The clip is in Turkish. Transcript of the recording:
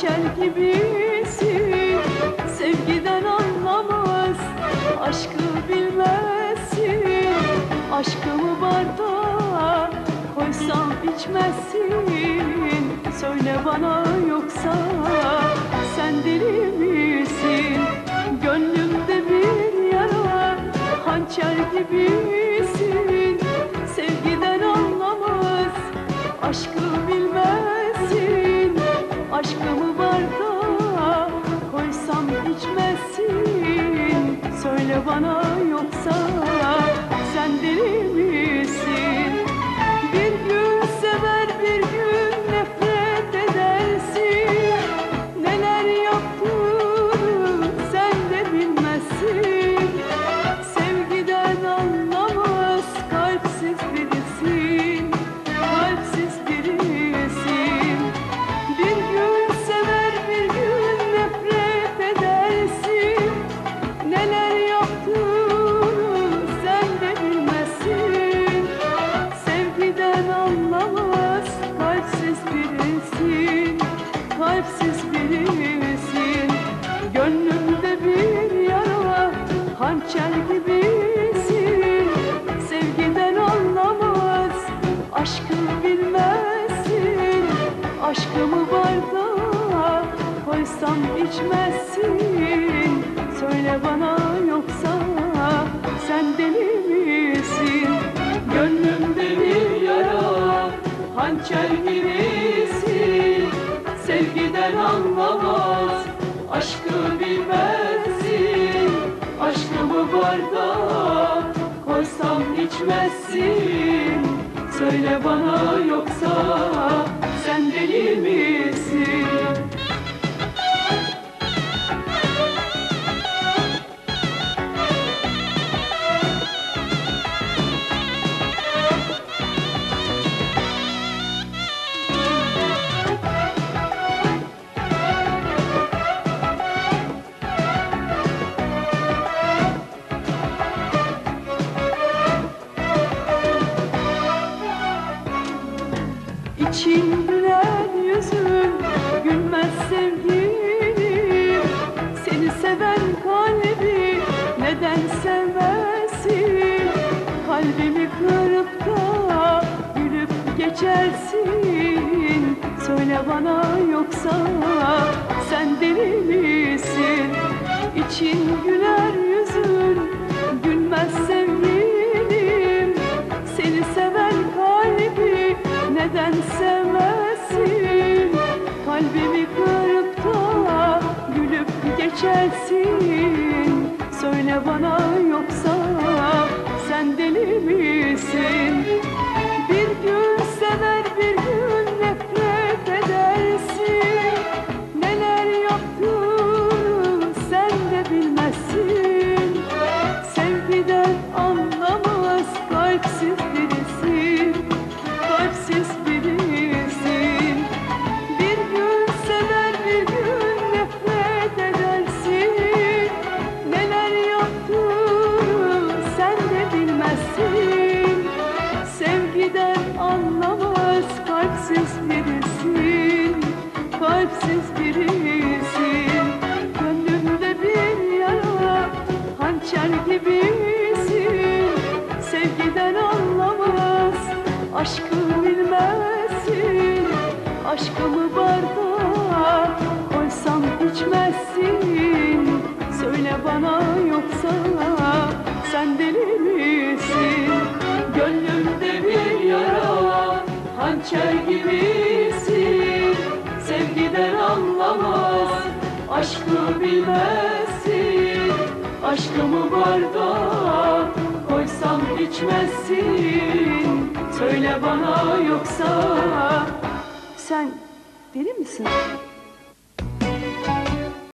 Diken gibisin. Sevgiden anlamaz Aşkı bilmezsin. Aşkımı bardağa Koysam içmezsin. Söyle bana yoksa Sen deli mi? Aşkımı bardağa koysam içmezsin Söyle bana yoksa hançer gibisin Sevgiden anlamaz aşkı bilmezsin. Aşkımı bardağa koysam içmezsin. Söyle bana yoksa sen deli misin? Gönlümde bir yara hançer gibisin. Sevgiden anlamaz aşkı bilmezsin Bardağa koysam içmezsin Söyle bana yoksa sen deli misin? İçin gülen yüzün gülmez sevgilim. Seni seven kalbi neden sevmezsin? Kalbimi kırıp da gülüp geçersin. Söyle bana yoksa sen deli misin? İçin Kalbimi kırıp da gülüp geçersin. Söyle bana yoksa sen deli misin Kalpsiz birisin. Gönlümde bir yara hançer gibisin. Sevgiden anlamaz aşkı bilmezsin. Aşkımı bardağa koysam içmezsin. Söyle bana yoksa sen deli misin? Gönlümde bir yara hançer gibisin aşkı bilmezsin Aşkımı bardağa koysam içmezsin Söyle bana yoksa sen deli misin?